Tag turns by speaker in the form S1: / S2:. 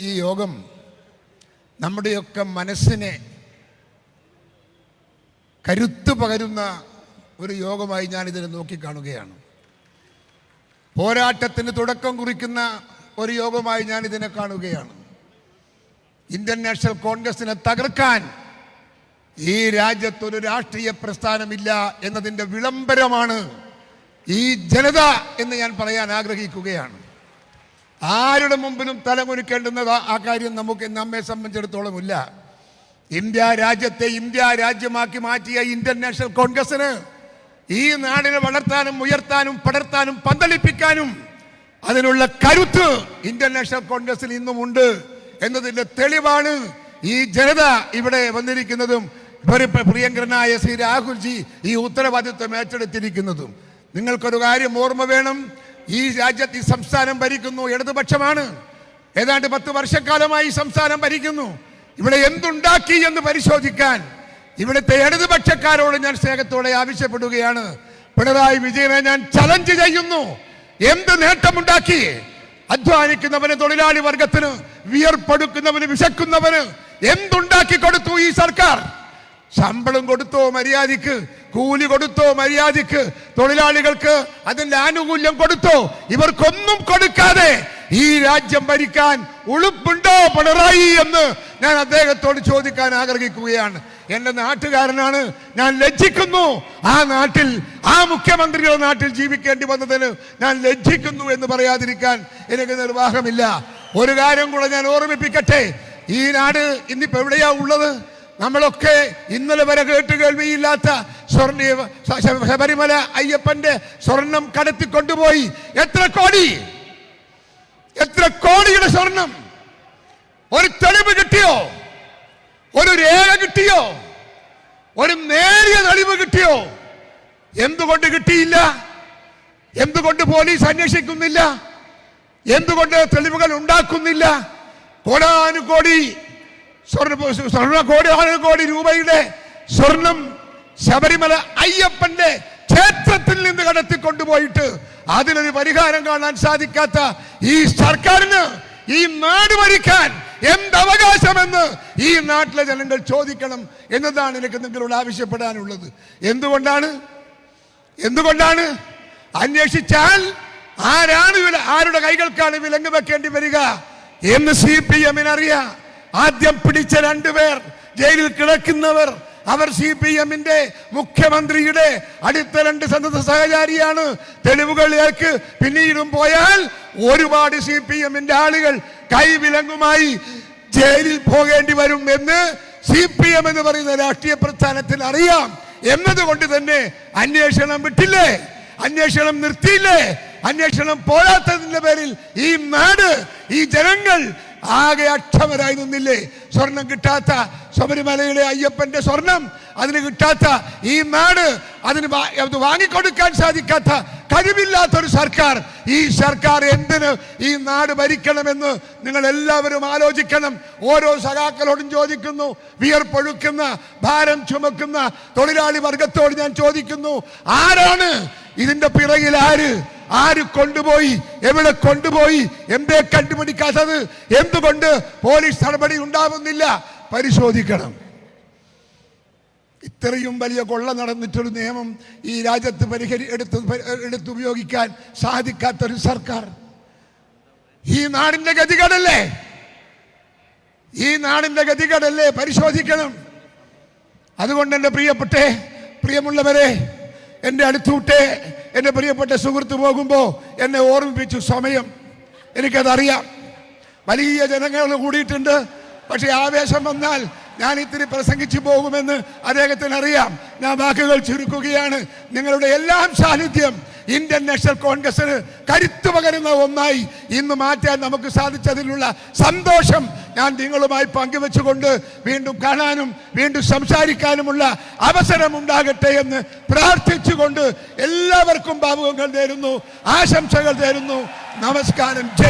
S1: ഈ യോഗം നമ്മുടെയൊക്കെ മനസ്സിനെ കരുത്ത് പകരുന്ന ഒരു യോഗമായി ഞാനിതിനെ നോക്കിക്കാണുകയാണ്. പോരാട്ടത്തിന് തുടക്കം കുറിക്കുന്ന ഒരു യോഗമായി ഞാൻ ഇതിനെ കാണുകയാണ്. ഇന്ത്യൻ നാഷണൽ കോൺഗ്രസിനെ തകർക്കാൻ ഈ രാജ്യത്തൊരു രാഷ്ട്രീയ പ്രസ്ഥാനമില്ല എന്നതിന്റെ വിളംബരമാണ് ഈ ജനത എന്ന് ഞാൻ പറയാൻ ആഗ്രഹിക്കുകയാണ്. ആരുടെ മുമ്പിലും തലമുരുക്കേണ്ടുന്നത് ആ കാര്യം നമുക്ക് നമ്മെ സംബന്ധിച്ചിടത്തോളം ഇല്ല ഇന്ത്യ രാജ്യത്തെ ഇന്ത്യ രാജ്യമാക്കി മാറ്റിയ ഇന്ത്യൻ നാഷണൽ കോൺഗ്രസിന് ഈ നാടിനെ വളർത്താനും ഉയർത്താനും പടർത്താനും പന്തളിപ്പിക്കാനും അതിനുള്ള കരുത്ത് ഇന്ത്യൻ നാഷണൽ കോൺഗ്രസിൽ ഇന്നുമുണ്ട് എന്നതിന്റെ തെളിവാണ് ഈ ജനത ഇവിടെ വന്നിരിക്കുന്നതും പ്രിയങ്കരനായ ശ്രീ രാഹുൽജി ഈ ഉത്തരവാദിത്വം ഏറ്റെടുത്തിരിക്കുന്നതും. നിങ്ങൾക്കൊരു കാര്യം ഓർമ്മ വേണം. ഈ രാജ്യത്ത് ഈ സംസ്ഥാനം ഭരിക്കുന്നു ഇടതുപക്ഷമാണ്. ഏതാണ്ട് പത്ത് വർഷക്കാലമായി സംസ്ഥാനം ഭരിക്കുന്നു. ഇവിടെ എന്തുണ്ടാക്കി എന്ന് പരിശോധിക്കാൻ ഇവിടുത്തെ ഇടതുപക്ഷക്കാരോട് ഞാൻ സ്നേഹത്തോടെ ആവശ്യപ്പെടുകയാണ്. പിണറായി വിജയനെ ഞാൻ ചലഞ്ച് ചെയ്യുന്നു. എന്ത് നേട്ടമുണ്ടാക്കി? അധ്വാനിക്കുന്നവന് തൊഴിലാളി വർഗത്തിന് വിയർപ്പെടുക്കുന്നവന് വിശക്കുന്നവന് എന്തുണ്ടാക്കി കൊടുത്തു ഈ സർക്കാർ? ശമ്പളം കൊടുത്തോ മര്യാദയ്ക്ക് കൂലി കൊടുത്തോ മര്യാദയ്ക്ക്? തൊഴിലാളികൾക്ക് അതിന്റെ ആനുകൂല്യം കൊടുത്തോ? ഇവർക്കൊന്നും കൊടുക്കാതെ ഈ രാജ്യം ഭരിക്കാൻ ഉളുപ്പുണ്ടോ പിണറായി എന്ന് ഞാൻ അദ്ദേഹത്തോട് ചോദിക്കാൻ ആഗ്രഹിക്കുകയാണ്. എന്റെ നാട്ടുകാരനാണ്. ഞാൻ ലജ്ജിക്കുന്നു. ആ നാട്ടിൽ ആ മുഖ്യമന്ത്രിയുടെ നാട്ടിൽ ജീവിക്കേണ്ടി വന്നതിന് ഞാൻ ലജ്ജിക്കുന്നു എന്ന് പറയാതിരിക്കാൻ എനിക്ക് നിർവാഹമില്ല. ഒരു കാര്യം കൂടെ ഞാൻ ഓർമ്മിപ്പിക്കട്ടെ. ഈ നാട് ഇന്നിപ്പോ എവിടെയാ ഉള്ളത്? നമ്മളൊക്കെ ഇന്നലെ വരെ കേട്ട് കേൾവിയില്ലാത്ത സ്വർണ ശബരിമല അയ്യപ്പന്റെ സ്വർണം കടത്തി കൊണ്ടുപോയി എത്ര കോടി? എത്ര കോടിയുടെ സ്വർണം? ഒരു തെളിവ് കിട്ടിയോ? ഒരു രേഖ കിട്ടിയോ? ഒരു നേരിയ തെളിവ് കിട്ടിയോ? എന്തുകൊണ്ട് കിട്ടിയില്ല? എന്തുകൊണ്ട് പോലീസ് അന്വേഷിക്കുന്നില്ല? എന്തുകൊണ്ട് തെളിവുകൾ ഉണ്ടാക്കുന്നില്ല? കോടാനുകോടി സ്വർണ സ്വർണ കോടി കോടി രൂപയുടെ സ്വർണം ശബരിമല അയ്യപ്പന്റെ ക്ഷേത്രത്തിൽ നിന്ന് കടത്തി കൊണ്ടുപോയിട്ട് അതിനൊരു പരിഹാരം കാണാൻ സാധിക്കാത്ത ഈ സർക്കാരിന് ഈ നാട് ഭരിക്കാൻ എന്തവകാശമെന്ന് ഈ നാട്ടിലെ ജനങ്ങൾ ചോദിക്കണം എന്നതാണ് എനിക്ക് നിങ്ങളോട് ആവശ്യപ്പെടാനുള്ളത്. എന്തുകൊണ്ടാണ്? എന്തുകൊണ്ടാണ്? അന്വേഷിച്ചാൽ ആരാണ് ആരുടെ കൈകൾക്കാണ് വിലങ്ങ് വെക്കേണ്ടി വരിക എന്ന് സി പി എമ്മിന് അറിയാം. ആദ്യം പിടിച്ച രണ്ടുപേർ ജയിലിൽ കിടക്കുന്നവർ. അവർ സി പി എമ്മിന്റെ മുഖ്യമന്ത്രിയുടെ അടുത്ത രണ്ട് സന്നദ്ധ സഹചാരിയാണ്. തെളിവുകളിലേക്ക് പിന്നീടും പോയാൽ ഒരുപാട് സി പി എമ്മിന്റെ ആളുകൾ കൈവിലങ്ങുമായി ജയിലിൽ പോകേണ്ടി വരും എന്ന് സി പി എം എന്ന് പറയുന്ന രാഷ്ട്രീയ പ്രസ്ഥാനത്തിൽ അറിയാം. എന്നതുകൊണ്ട് തന്നെ അന്വേഷണം വിട്ടില്ലേ? അന്വേഷണം നിർത്തിയില്ലേ? അന്വേഷണം പോരാത്തതിന്റെ പേരിൽ ഈ നാട് ഈ ജനങ്ങൾ ആകെ അക്ഷമരായി നിന്നില്ലേ? സ്വർണം കിട്ടാത്ത ശബരിമലയിലെ അയ്യപ്പന്റെ സ്വർണം അതിന് കിട്ടാത്ത ഈ നാട് അതിന് വാങ്ങിക്കൊടുക്കാൻ സാധിക്കാത്ത കഴിവില്ലാത്തൊരു സർക്കാർ. ഈ സർക്കാർ എന്തിന് ഈ നാട് ഭരിക്കണമെന്ന് നിങ്ങൾ എല്ലാവരും ആലോചിക്കണം. ഓരോ സഖാക്കളോടും ചോദിക്കുന്നു. വിയർപ്പൊഴുക്കുന്ന ഭാരം ചുമക്കുന്ന തൊഴിലാളി വർഗത്തോട് ഞാൻ ചോദിക്കുന്നു. ആരാണ്? ഇതിന്റെ പിറകിൽ ആര്? ആര് കൊണ്ടുപോയി? എവിടെ കൊണ്ടുപോയി? എന്തേ കണ്ടുപിടിക്കാത്തത്? എന്തുകൊണ്ട് പോലീസ് നടപടി ഉണ്ടാവുന്നില്ല? പരിശോധിക്കണം. ഇത്രയും വലിയ കൊള്ള നടന്നിട്ടൊരു നിയമം ഈ രാജ്യത്ത് പരിഹരി എടുത്ത് എടുത്തുപയോഗിക്കാൻ സാധിക്കാത്തൊരു സർക്കാർ. ഈ നാടിന്റെ ഗതികടല്ലേ? ഈ നാടിന്റെ ഗതികടല്ലേ? പരിശോധിക്കണം. അതുകൊണ്ട് എന്റെ പ്രിയപ്പെട്ടേ പ്രിയമുള്ളവരെ എന്റെ അടുത്തൂട്ടെ. എന്റെ പ്രിയപ്പെട്ട സുഹൃത്ത് പോകുമ്പോൾ എന്നെ ഓർമ്മിപ്പിച്ചു സമയം. എനിക്കതറിയാം. വലിയ ജനങ്ങൾ കൂടിയിട്ടുണ്ട്. പക്ഷേ ആവേശം വന്നാൽ ഞാൻ ഇത്തിരി പ്രസംഗിച്ചു പോകുമെന്ന് അദ്ദേഹത്തിന് അറിയാം ഞാൻ വാക്കുകൾ ചുരുക്കുകയാണ്. നിങ്ങളുടെ എല്ലാം സാന്നിധ്യം ഇന്ത്യൻ നാഷണൽ കോൺഗ്രസിന് കരുത്തു പകരുന്ന ഒന്നായി ഇന്ന് മാറ്റാൻ നമുക്ക് സാധിച്ചതിലുള്ള സന്തോഷം ഞാൻ നിങ്ങളുമായി പങ്കുവെച്ചുകൊണ്ട് വീണ്ടും കാണാനും വീണ്ടും സംസാരിക്കാനുമുള്ള അവസരം ഉണ്ടാകട്ടെ എന്ന് പ്രാർത്ഥിച്ചുകൊണ്ട് എല്ലാവർക്കും ഭാവുകങ്ങൾ തരുന്നു ആശംസകൾ തരുന്നു നമസ്കാരം. ജയ്